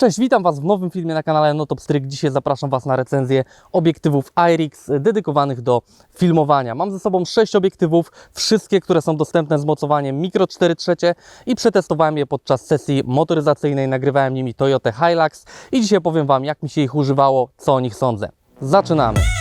Cześć, witam Was w nowym filmie na kanale Notopstryk. Dzisiaj zapraszam Was na recenzję obiektywów IRIX dedykowanych do filmowania. Mam ze sobą 6 obiektywów, wszystkie, które są dostępne z mocowaniem Micro 4 trzecie i przetestowałem je podczas sesji motoryzacyjnej. Nagrywałem nimi Toyota Hilux i dzisiaj powiem Wam, jak mi się ich używało, co o nich sądzę. Zaczynamy!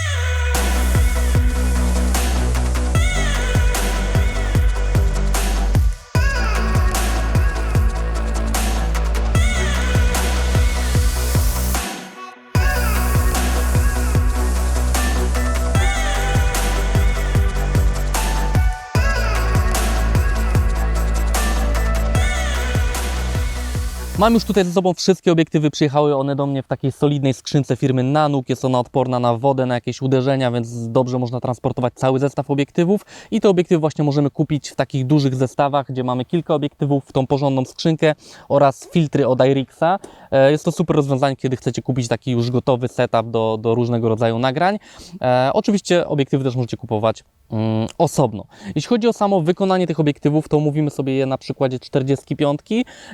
Mam już tutaj ze sobą wszystkie obiektywy, przyjechały one do mnie w takiej solidnej skrzynce firmy Nanuk. Jest ona odporna na wodę, na jakieś uderzenia, więc dobrze można transportować cały zestaw obiektywów. I te obiektywy właśnie możemy kupić w takich dużych zestawach, gdzie mamy kilka obiektywów w tą porządną skrzynkę oraz filtry od IRIXa. E, Jest to super rozwiązanie, kiedy chcecie kupić taki już gotowy setup do, do różnego rodzaju nagrań. E, oczywiście obiektywy też możecie kupować osobno. Jeśli chodzi o samo wykonanie tych obiektywów, to mówimy sobie je na przykładzie 45,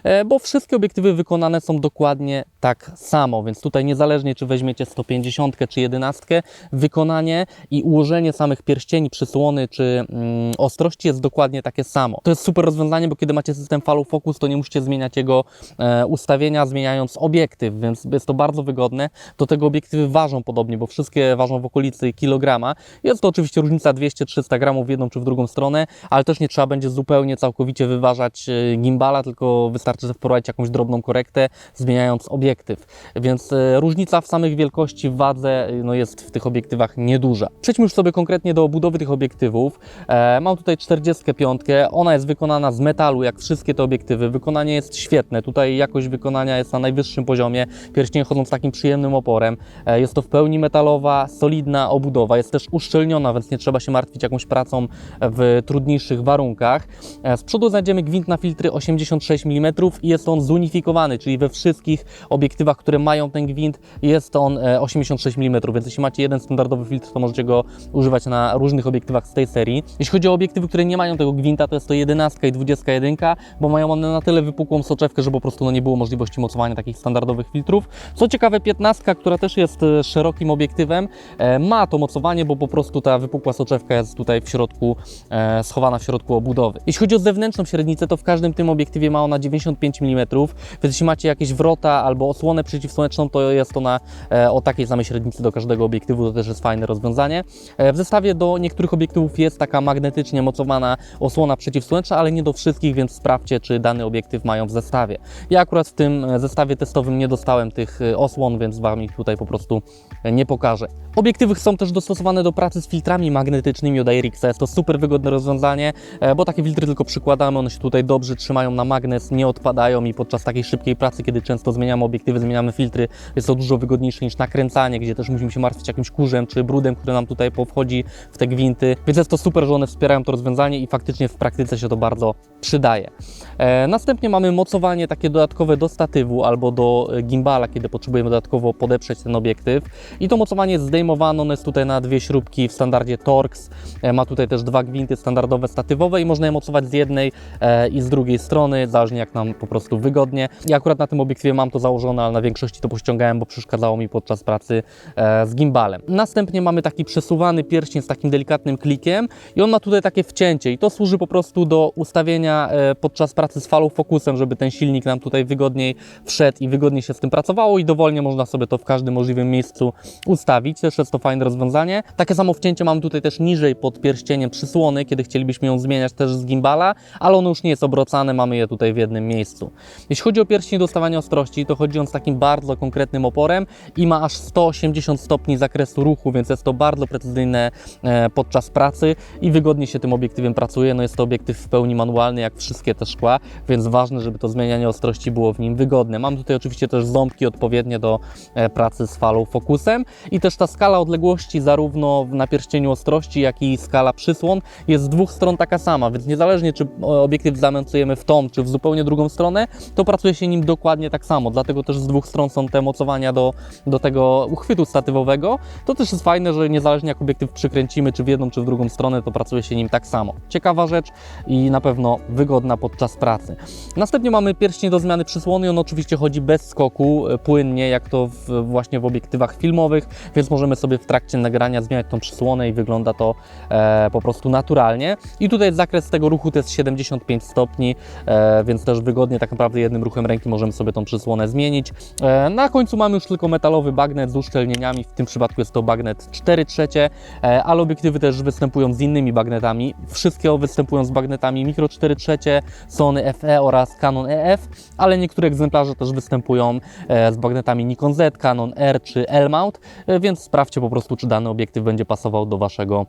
e, bo wszystkie obiektywy wykonane są dokładnie tak samo, więc tutaj niezależnie czy weźmiecie 150 czy 11, wykonanie i ułożenie samych pierścieni, przysłony czy mm, ostrości jest dokładnie takie samo. To jest super rozwiązanie, bo kiedy macie system Follow Focus, to nie musicie zmieniać jego e, ustawienia, zmieniając obiektyw, więc jest to bardzo wygodne. Do tego obiektywy ważą podobnie, bo wszystkie ważą w okolicy kilograma. Jest to oczywiście różnica 200-300 gramów w jedną czy w drugą stronę, ale też nie trzeba będzie zupełnie całkowicie wyważać e, gimbala, tylko wystarczy, wprowadzić jakąś drobną korektę, zmieniając obiektyw. Więc e, różnica w samych wielkości, w wadze e, no jest w tych obiektywach nieduża. Przejdźmy już sobie konkretnie do obudowy tych obiektywów. Mam tutaj 45, ona jest wykonana z metalu, jak wszystkie te obiektywy. Wykonanie jest świetne, tutaj jakość wykonania jest na najwyższym poziomie. Pierścienie chodzą z takim przyjemnym oporem. Jest to w pełni metalowa, solidna obudowa, jest też uszczelniona, więc nie trzeba się martwić jakąś pracą w trudniejszych warunkach. E, Z przodu znajdziemy gwint na filtry 86 mm i jest on zunifikowany, czyli we wszystkich obiektywach, które mają ten gwint jest on e, 86 mm, więc jeśli macie jeden standardowy filtr, to możecie go używać na różnych obiektywach z tej serii. Jeśli chodzi o obiektywy, które nie mają tego gwinta, to jest to 11 i 21, bo mają one na tyle wypukłą soczewkę, że po prostu no, nie było możliwości mocowania takich standardowych filtrów. Co ciekawe, 15, która też jest e, szerokim obiektywem, e, ma to mocowanie, bo po prostu ta wypukła soczewka jest tutaj w środku, e, schowana w środku obudowy. Jeśli chodzi o zewnętrzną średnicę, to w każdym tym obiektywie ma ona 95 mm, więc jeśli macie jakieś wrota albo osłonę przeciwsłoneczną, to jest ona e, o takiej samej średnicy do każdego obiektywu, to też jest fajne rozwiązanie. E, w zestawie do niektórych obiektywów jest taka magnetycznie mocowana osłona przeciwsłoneczna, ale nie do wszystkich, więc sprawdźcie, czy dany obiektyw mają w zestawie. Ja akurat w tym zestawie testowym nie dostałem tych osłon, więc Wam ich tutaj po prostu nie pokażę. Obiektywy są też dostosowane do pracy z filtrami magnetycznymi od IRIXa. Jest to super wygodne rozwiązanie, e, bo takie filtry tylko przykładamy, one się tutaj dobrze trzymają na magnes, nie odpadają i podczas takiej szybkiej pracy, kiedy często zmieniamy obiektywy, zmieniamy filtry, jest to dużo wygodniejsze niż nakręcanie, gdzie też musimy się martwić jakimś kurzem czy brudem, który nam tutaj powchodzi w te gwinty. Więc jest to super, że one wspierają to rozwiązanie i faktycznie w praktyce się to bardzo przydaje. E, następnie mamy mocowanie takie dodatkowe do statywu albo do e, gimbala, kiedy potrzebujemy dodatkowo podeprzeć ten obiektyw. I to mocowanie jest zdejmowane, ono jest tutaj na dwie śrubki w standardzie Torx. E, ma tutaj też dwa gwinty standardowe statywowe i można je mocować z jednej e, i z drugiej strony, zależnie jak nam po prostu wygodnie. Ja akurat na tym obiektywie mam to założone, ale na większości to pościągałem, bo przeszkadzało mi podczas pracy e, z gimbalem. Następnie mamy taki przesuwany pierścień z takim delikatnym klikiem i on ma tutaj takie wcięcie i to służy po prostu do ustawienia podczas pracy z falą fokusem, żeby ten silnik nam tutaj wygodniej wszedł i wygodniej się z tym pracowało i dowolnie można sobie to w każdym możliwym miejscu ustawić. Też jest to fajne rozwiązanie. Takie samo wcięcie mam tutaj też niżej pod pierścieniem przysłony, kiedy chcielibyśmy ją zmieniać też z gimbala, ale ono już nie jest obrocane, mamy je tutaj w jednym miejscu. Jeśli chodzi o pierścień do ustawiania ostrości, to chodzi on z takim bardzo konkretnym oporem i ma aż 180 stopni zakresu ruchu, więc jest to bardzo precyzyjne e, podczas pracy i wygodnie się tym obiektywem pracuje. No jest to obiektyw w pełni manualny, jak wszystkie te szkła, więc ważne, żeby to zmienianie ostrości było w nim wygodne. Mam tutaj oczywiście też ząbki odpowiednie do e, pracy z falą fokusem i też ta skala odległości zarówno na pierścieniu ostrości, jak jak i skala przysłon jest z dwóch stron taka sama, więc niezależnie czy o, obiektyw zamontujemy w tą, czy w zupełnie drugą stronę, to pracuje się nim dokładnie tak samo, dlatego też z dwóch stron są te mocowania do, do tego uchwytu statywowego. To też jest fajne, że niezależnie jak obiektyw przykręcimy, czy w jedną, czy w drugą stronę, to pracuje się nim tak samo. Ciekawa rzecz i na pewno wygodna podczas pracy. Następnie mamy pierścień do zmiany przysłony, on oczywiście chodzi bez skoku, e, płynnie, jak to w, właśnie w obiektywach filmowych, więc możemy sobie w trakcie nagrania zmieniać tą przysłonę i wygląda to e, po prostu naturalnie. I tutaj zakres tego ruchu to jest 75 stopni, e, więc też wygodnie tak naprawdę jednym ruchem ręki możemy sobie tą przysłonę zmienić. E, na końcu mamy już tylko metalowy bagnet z uszczelnieniami, w tym przypadku jest to bagnet 4 trzecie, e, ale obiektywy też występują z innymi bagnetami. Wszystkie występują z bagnetami mikro 4 trzecie, Sony FE oraz Canon EF, ale niektóre egzemplarze też występują e, z bagnetami Nikon Z, Canon R czy L-mount, e, więc sprawdźcie po prostu, czy dany obiektyw będzie pasował do Waszego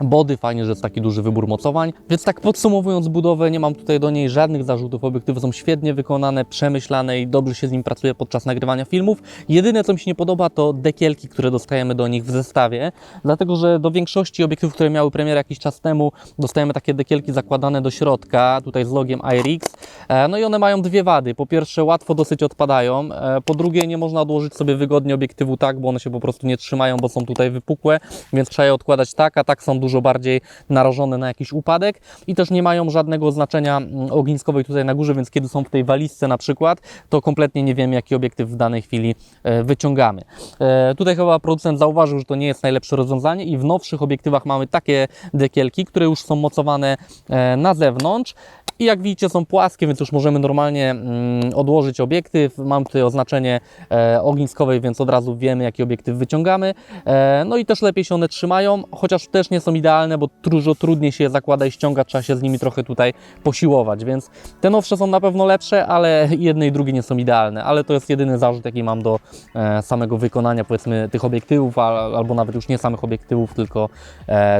body. Fajnie, że jest taki duży wybór mocowań. Więc tak podsumowując budowę, nie mam tutaj do niej żadnych zarzutów. Obiektywy są świetnie wykonane, przemyślane i dobrze się z nim pracuje podczas nagrywania filmów. Jedyne, co mi się nie podoba, to dekielki, które dostajemy do nich w zestawie, dlatego że do większości obiektywów, które miały premierę jakiś czas temu, dostajemy takie dekielki zakładane do środka, tutaj z logiem IRIX. E, No i one mają dwie wady. Po pierwsze, łatwo dosyć odpadają. E, Po drugie, nie można odłożyć sobie wygodnie obiektywu tak, bo one się po prostu nie trzymają, bo są tutaj wypukłe, więc trzeba je odkładać tak, a tak są dużo bardziej narażone na jakiś upadek i też nie mają żadnego oznaczenia mm, ogniskowej tutaj na górze, więc kiedy są w tej walizce na przykład, to kompletnie nie wiemy, jaki obiektyw w danej chwili e, wyciągamy. E, Tutaj chyba producent zauważył, że to nie jest najlepsze rozwiązanie i w nowszych obiektywach mamy takie dekielki, które już są mocowane e, na zewnątrz i jak widzicie są płaskie, więc już możemy normalnie mm, odłożyć obiektyw. Mam tutaj oznaczenie e, ogniskowej, więc od razu wiemy jaki obiektyw wyciągamy. E, no i też lepiej się one trzymają, chociaż też nie są idealne, bo dużo trudniej się je zakłada i ściąga, trzeba się z nimi trochę tutaj posiłować, więc te nowsze są na pewno lepsze, ale jedne i drugie nie są idealne, ale to jest jedyny zarzut jaki mam do e, samego wykonania powiedzmy tych obiektywów, al, albo nawet już nie samych obiektywów, tylko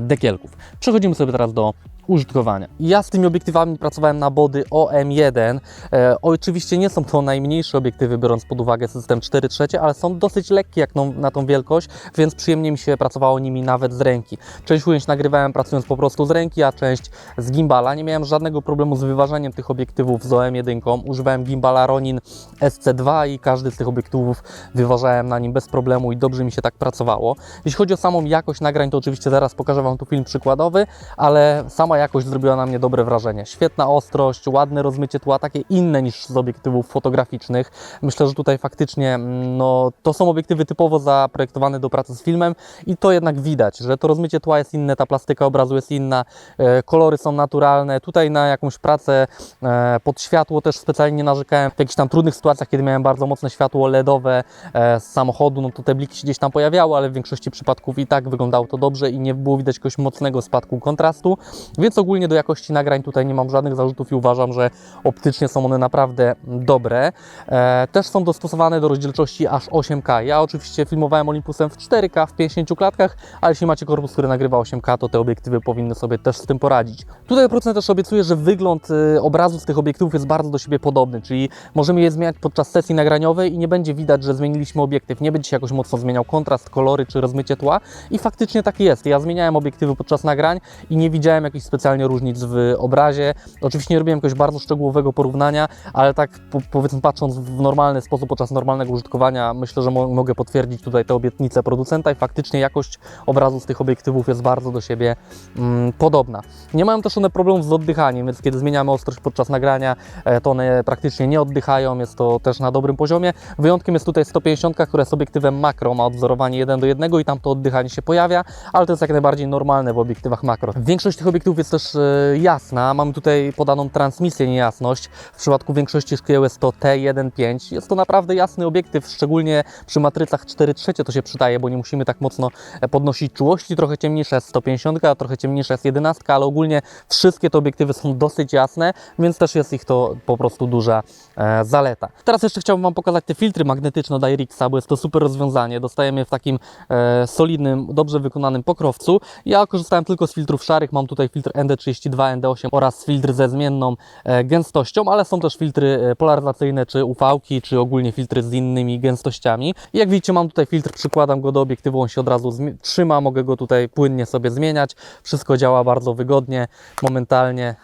dekielków. Przechodzimy sobie teraz do użytkowania. Ja z tymi obiektywami pracowałem na body OM1. E, oczywiście nie są to najmniejsze obiektywy, biorąc pod uwagę system 4 trzecie, ale są dosyć lekkie jak no, na tą wielkość, więc przyjemnie mi się pracowało nimi nawet z ręki. Część ujęć nagrywałem pracując po prostu z ręki, a część z gimbala. Nie miałem żadnego problemu z wyważeniem tych obiektywów z OM1. Używałem gimbala Ronin SC2 i każdy z tych obiektywów wyważałem na nim bez problemu i dobrze mi się tak pracowało. Jeśli chodzi o samą jakość nagrań, to oczywiście zaraz pokażę Wam tu film przykładowy, ale sama jakość zrobiła na mnie dobre wrażenie. Świetna ostrość, ładne rozmycie tła, takie inne niż z obiektywów fotograficznych. Myślę, że tutaj faktycznie mm, no, to są obiektywy typowo zaprojektowane do pracy z filmem i to jednak widać, że to rozmycie tła jest inne, ta plastyka obrazu jest inna, e, kolory są naturalne. Tutaj na jakąś pracę e, pod światło też specjalnie nie narzekałem. W jakichś tam trudnych sytuacjach, kiedy miałem bardzo mocne światło LEDowe e, z samochodu, no to te bliki się gdzieś tam pojawiały, ale w większości przypadków i tak wyglądało to dobrze i nie było widać jakiegoś mocnego spadku kontrastu, więc ogólnie do jakości nagrań tutaj nie mam żadnych zarzutów i uważam, że optycznie są one naprawdę dobre. E, też są dostosowane do rozdzielczości aż 8K. Ja oczywiście filmowałem Olympusem w 4K w 50 klatkach, ale jeśli macie korpus, który nagrywa 8K, to te obiektywy powinny sobie też z tym poradzić. Tutaj producent też obiecuje, że wygląd y, obrazu z tych obiektywów jest bardzo do siebie podobny, czyli możemy je zmieniać podczas sesji nagraniowej i nie będzie widać, że zmieniliśmy obiektyw, nie będzie się jakoś mocno zmieniał kontrast, kolory czy rozmycie tła i faktycznie tak jest. Ja zmieniałem obiektywy podczas nagrań i nie widziałem jakichś specjalnie różnic w obrazie. Oczywiście nie robiłem jakiegoś bardzo szczegółowego porównania, ale tak po, powiedzmy patrząc w normalny sposób podczas normalnego użytkowania, myślę, że mo mogę potwierdzić tutaj te obietnice producenta i faktycznie jakość obrazu z tych obiektywów jest bardzo do siebie mm, podobna. Nie mają też one problemów z oddychaniem, więc kiedy zmieniamy ostrość podczas nagrania, e, to one praktycznie nie oddychają, jest to też na dobrym poziomie. Wyjątkiem jest tutaj 150, która jest obiektywem makro, ma odwzorowanie 1 do 1 i tam to oddychanie się pojawia, ale to jest jak najbardziej normalne w obiektywach makro. Większość tych obiektywów jest też e, jasna, mamy tutaj podaną transmisję niejasność. W przypadku większości szkieł jest to T1.5. Jest to naprawdę jasny obiektyw, szczególnie przy matrycach 4 trzecie to się przydaje, bo nie musimy tak mocno e, podnosić czułości. Trochę ciemniejsza jest 150, a trochę ciemniejsza jest 11, ale ogólnie wszystkie te obiektywy są dosyć jasne, więc też jest ich to po prostu duża e, zaleta. Teraz jeszcze chciałbym Wam pokazać te filtry magnetyczne od IRIXa, bo jest to super rozwiązanie. Dostajemy je w takim e, solidnym, dobrze wykonanym pokrowcu. Ja korzystałem tylko z filtrów szarych, mam tutaj filtr ND32, ND8 oraz filtr ze zmienną e, gęstością, ale są też filtry e, polaryzacyjne, czy UV-ki, czy ogólnie filtry z innymi gęstościami. Jak widzicie, mam tutaj filtr, przykładam go do obiektywu, on się od razu trzyma, mogę go tutaj płynnie sobie zmieniać. Wszystko działa bardzo wygodnie, momentalnie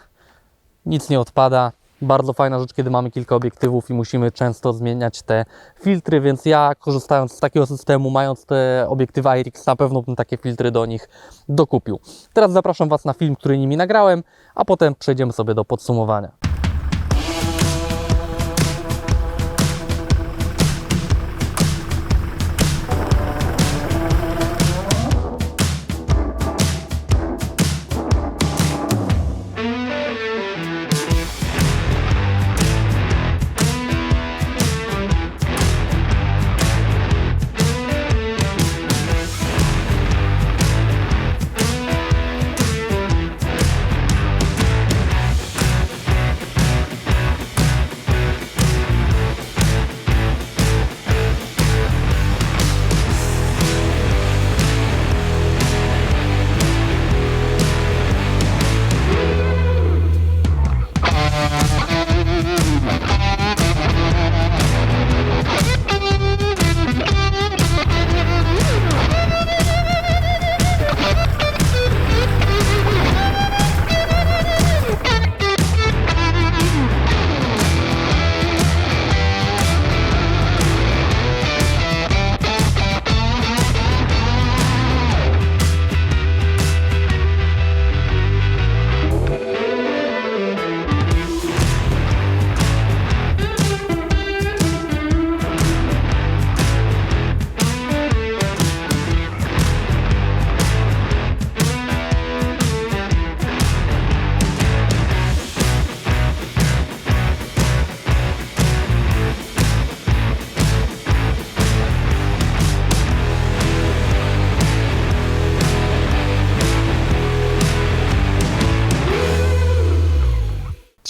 nic nie odpada. Bardzo fajna rzecz, kiedy mamy kilka obiektywów i musimy często zmieniać te filtry, więc ja korzystając z takiego systemu, mając te obiektywy IRIX, na pewno bym takie filtry do nich dokupił. Teraz zapraszam Was na film, który nimi nagrałem, a potem przejdziemy sobie do podsumowania.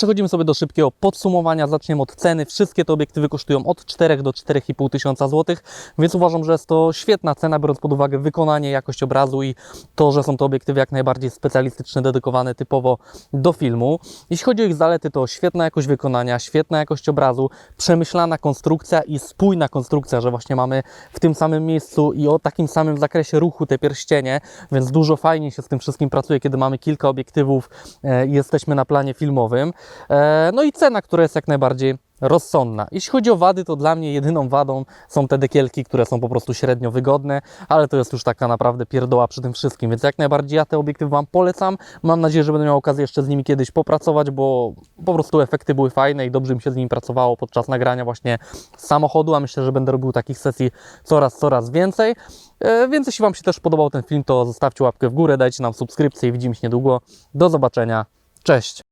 Przechodzimy sobie do szybkiego podsumowania. Zaczniemy od ceny. Wszystkie te obiektywy kosztują od 4 do 4,5 tysiąca złotych, więc uważam, że jest to świetna cena, biorąc pod uwagę wykonanie, jakość obrazu i to, że są to obiektywy jak najbardziej specjalistyczne, dedykowane typowo do filmu. Jeśli chodzi o ich zalety, to świetna jakość wykonania, świetna jakość obrazu, przemyślana konstrukcja i spójna konstrukcja, że właśnie mamy w tym samym miejscu i o takim samym zakresie ruchu te pierścienie, więc dużo fajnie się z tym wszystkim pracuje, kiedy mamy kilka obiektywów e, i jesteśmy na planie filmowym. E, No i cena, która jest jak najbardziej rozsądna. Jeśli chodzi o wady, to dla mnie jedyną wadą są te dekielki, które są po prostu średnio wygodne, ale to jest już taka naprawdę pierdoła przy tym wszystkim, więc jak najbardziej ja te obiektywy Wam polecam. Mam nadzieję, że będę miał okazję jeszcze z nimi kiedyś popracować, bo po prostu efekty były fajne i dobrze mi się z nimi pracowało podczas nagrania właśnie samochodu, a myślę, że będę robił takich sesji coraz, coraz więcej. E, Więc jeśli Wam się też podobał ten film, to zostawcie łapkę w górę, dajcie nam subskrypcję i widzimy się niedługo. Do zobaczenia. Cześć!